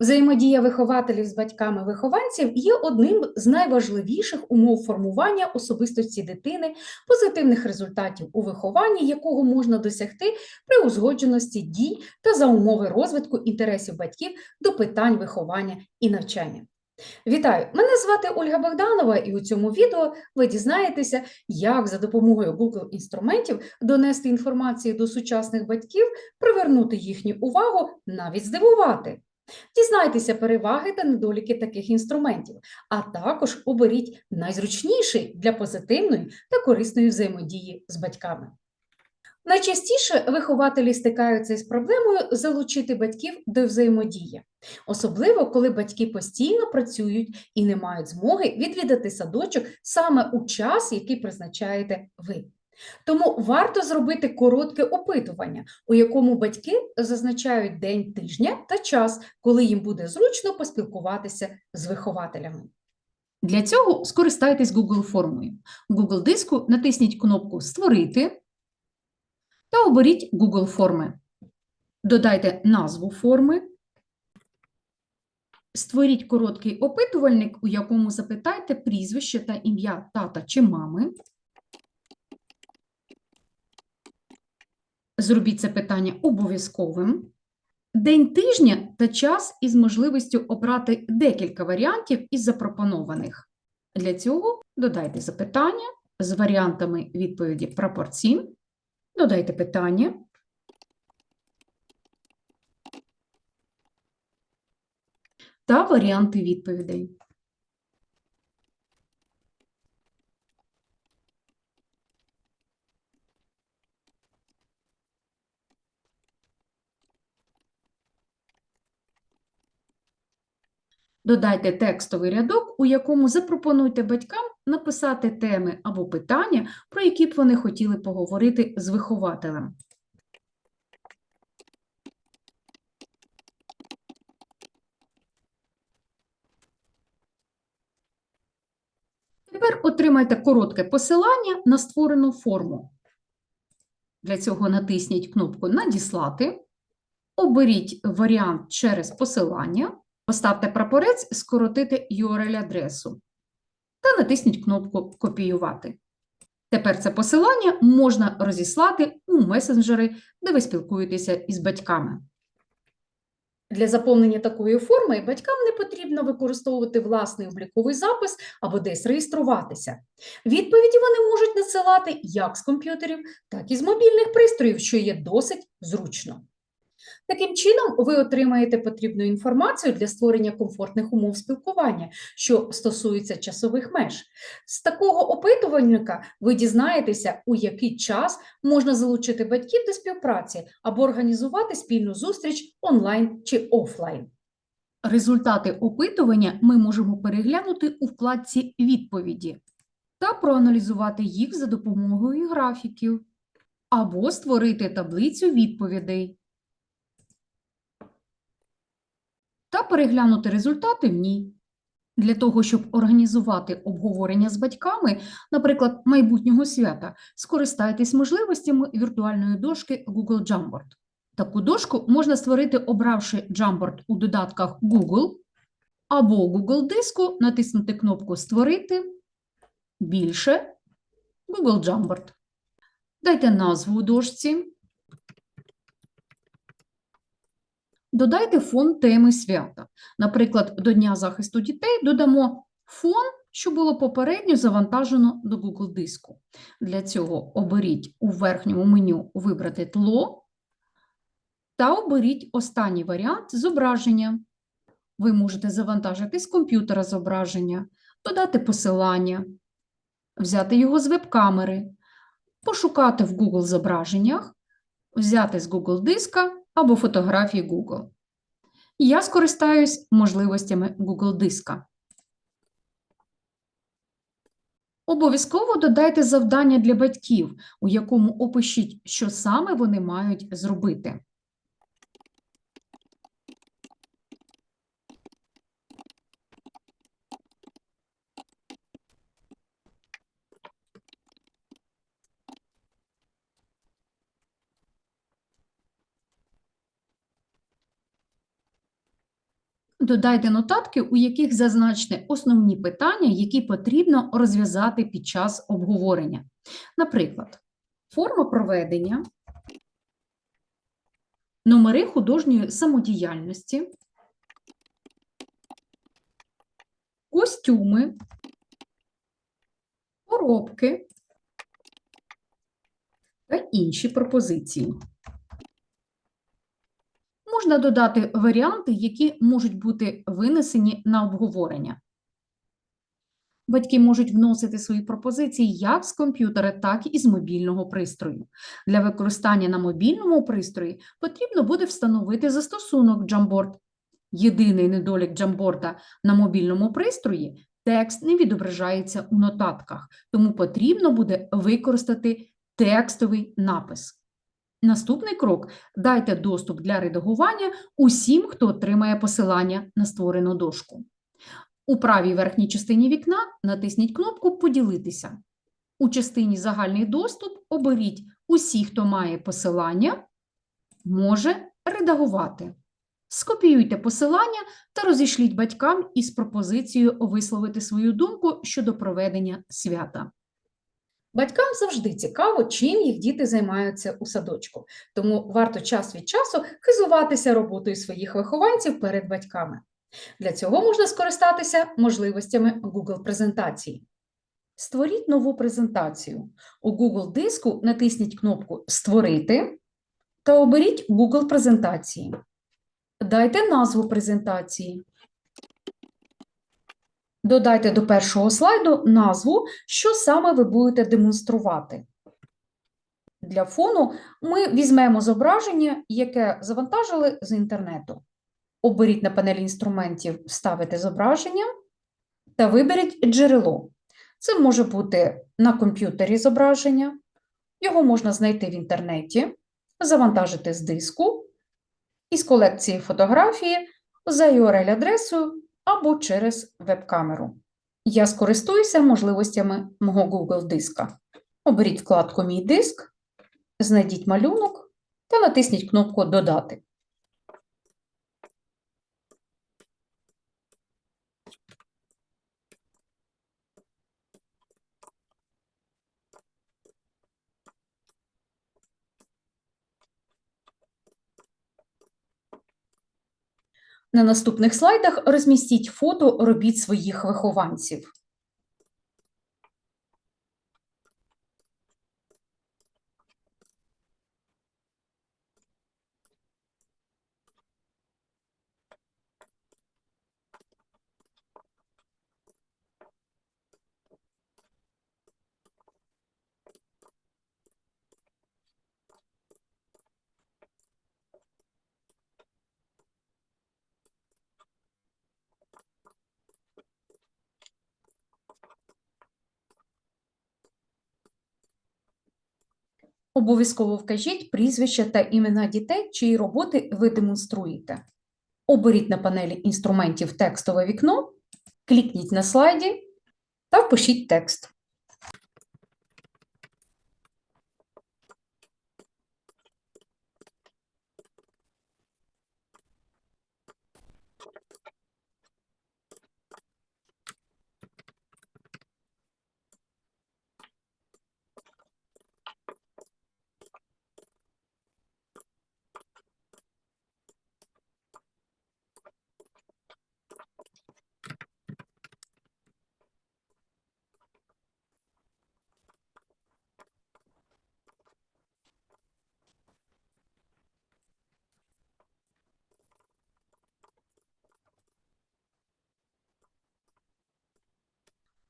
Взаємодія вихователів з батьками вихованців є одним з найважливіших умов формування особистості дитини, позитивних результатів у вихованні, якого можна досягти при узгодженості дій та за умови розвитку інтересів батьків до питань виховання і навчання. Вітаю! Мене звати Ольга Богданова, і у цьому відео ви дізнаєтеся, як за допомогою Google інструментів донести інформацію до сучасних батьків, привернути їхню увагу, навіть здивувати. Дізнайтеся переваги та недоліки таких інструментів, а також оберіть найзручніший для позитивної та корисної взаємодії з батьками. Найчастіше вихователі стикаються із проблемою залучити батьків до взаємодії, особливо коли батьки постійно працюють і не мають змоги відвідати садочок саме у час, який призначаєте ви. Тому варто зробити коротке опитування, у якому батьки зазначають день тижня та час, коли їм буде зручно поспілкуватися з вихователями. Для цього скористайтесь Google формою. В Google диску натисніть кнопку Створити та оберіть Google форми. Додайте назву форми. Створіть короткий опитувальник, у якому запитайте прізвище та ім'я тата чи мами. Зробіть це питання обов'язковим. День тижня та час із можливістю обрати декілька варіантів із запропонованих. Для цього додайте запитання з варіантами відповіді прапорці. Додайте питання. Та варіанти відповідей. Додайте текстовий рядок, у якому запропонуйте батькам написати теми або питання, про які б вони хотіли поговорити з вихователем. Тепер отримайте коротке посилання на створену форму. Для цього натисніть кнопку Надіслати, оберіть варіант через посилання. Поставте прапорець скоротити URL-адресу та натисніть кнопку Копіювати. Тепер це посилання можна розіслати у месенджери, де ви спілкуєтеся із батьками. Для заповнення такої форми батькам не потрібно використовувати власний обліковий запис або десь реєструватися. Відповіді вони можуть надсилати як з комп'ютерів, так і з мобільних пристроїв, що є досить зручно. Таким чином, ви отримаєте потрібну інформацію для створення комфортних умов спілкування, що стосується часових меж. З такого опитувальника ви дізнаєтеся, у який час можна залучити батьків до співпраці або організувати спільну зустріч онлайн чи офлайн. Результати опитування ми можемо переглянути у вкладці «Відповіді» та проаналізувати їх за допомогою графіків або створити таблицю відповідей переглянути результати в ній. Для того, щоб організувати обговорення з батьками, наприклад, майбутнього свята, скористайтесь можливостями віртуальної дошки Google Jamboard. Таку дошку можна створити, обравши Jamboard у додатках Google або Google диску натиснути кнопку Створити, більше Google Jamboard. Дайте назву дошці. Додайте фон теми свята. Наприклад, до Дня захисту дітей додамо фон, що було попередньо завантажено до Google диску. Для цього оберіть у верхньому меню Вибрати тло та оберіть останній варіант зображення. Ви можете завантажити з комп'ютера зображення, додати посилання, взяти його з веб-камери, пошукати в Google зображеннях, взяти з Google диска або фотографії Google. Я скористаюсь можливостями Google диска. Обов'язково додайте завдання для батьків, у якому опишіть, що саме вони мають зробити. Додайте нотатки, у яких зазначте основні питання, які потрібно розв'язати під час обговорення. Наприклад, форма проведення, номери художньої самодіяльності, костюми, поробки та інші пропозиції. Можна додати варіанти, які можуть бути винесені на обговорення. Батьки можуть вносити свої пропозиції як з комп'ютера, так і з мобільного пристрою. Для використання на мобільному пристрої потрібно буде встановити застосунок Jamboard. Єдиний недолік Jamboard на мобільному пристрої – текст не відображається у нотатках, тому потрібно буде використати текстовий напис. Наступний крок – дайте доступ для редагування усім, хто отримає посилання на створену дошку. У правій верхній частині вікна натисніть кнопку «Поділитися». У частині «Загальний доступ» оберіть «Усі, хто має посилання, може редагувати». Скопіюйте посилання та розішліть батькам із пропозицією висловити свою думку щодо проведення свята. Батькам завжди цікаво, чим їх діти займаються у садочку, тому варто час від часу хизуватися роботою своїх вихованців перед батьками. Для цього можна скористатися можливостями Google презентації. Створіть нову презентацію. У Google диску натисніть кнопку Створити та оберіть Google презентації. Дайте назву презентації. Додайте до першого слайду назву, що саме ви будете демонструвати. Для фону ми візьмемо зображення, яке завантажили з інтернету. Оберіть на панелі інструментів Вставити зображення та виберіть джерело. Це може бути на комп'ютері зображення, його можна знайти в інтернеті, завантажити з диску, із колекції фотографії за URL-адресою або через веб-камеру. Я скористуюся можливостями мого Google диска. Оберіть вкладку Мій диск, знайдіть малюнок та натисніть кнопку Додати. На наступних слайдах розмістіть фото робіт своїх вихованців. Обов'язково вкажіть прізвища та імена дітей, чиї роботи ви демонструєте. Оберіть на панелі інструментів текстове вікно, клікніть на слайді та впишіть текст.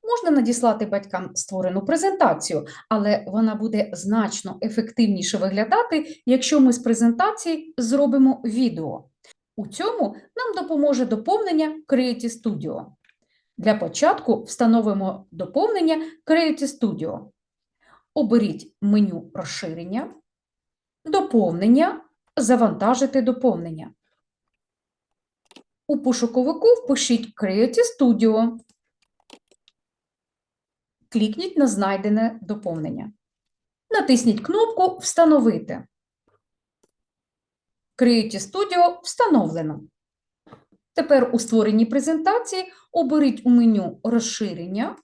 Можна надіслати батькам створену презентацію, але вона буде значно ефективніше виглядати, якщо ми з презентації зробимо відео. У цьому нам допоможе доповнення Creative Studio. Для початку встановимо доповнення Creative Studio. Оберіть меню розширення, доповнення, завантажити доповнення. У пошуковику впишіть Creative Studio. Клікніть на знайдене доповнення. Натисніть кнопку Встановити. Creative Studio встановлено. Тепер у створеній презентації оберіть у меню розширення,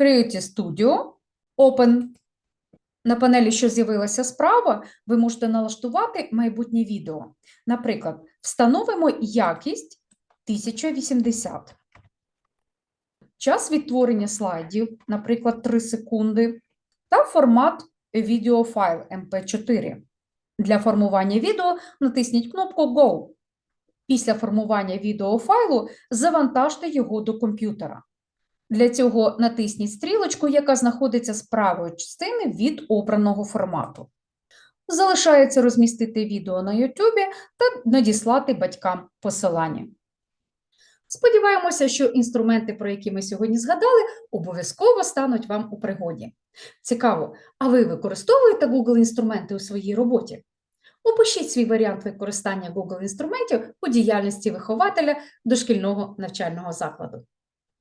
Creative Studio, Open. На панелі, що з'явилася справа, ви можете налаштувати майбутнє відео. Наприклад, встановимо якість 1080. Час відтворення слайдів, наприклад, 3 секунди, та формат відеофайл MP4. Для формування відео натисніть кнопку Go. Після формування відеофайлу завантажте його до комп'ютера. Для цього натисніть стрілочку, яка знаходиться з правої частини від обраного формату. Залишається розмістити відео на YouTube та надіслати батькам посилання. Сподіваємося, що інструменти, про які ми сьогодні згадали, обов'язково стануть вам у пригоді. Цікаво, а ви використовуєте Google інструменти у своїй роботі? Опишіть свій варіант використання Google інструментів у діяльності вихователя дошкільного навчального закладу.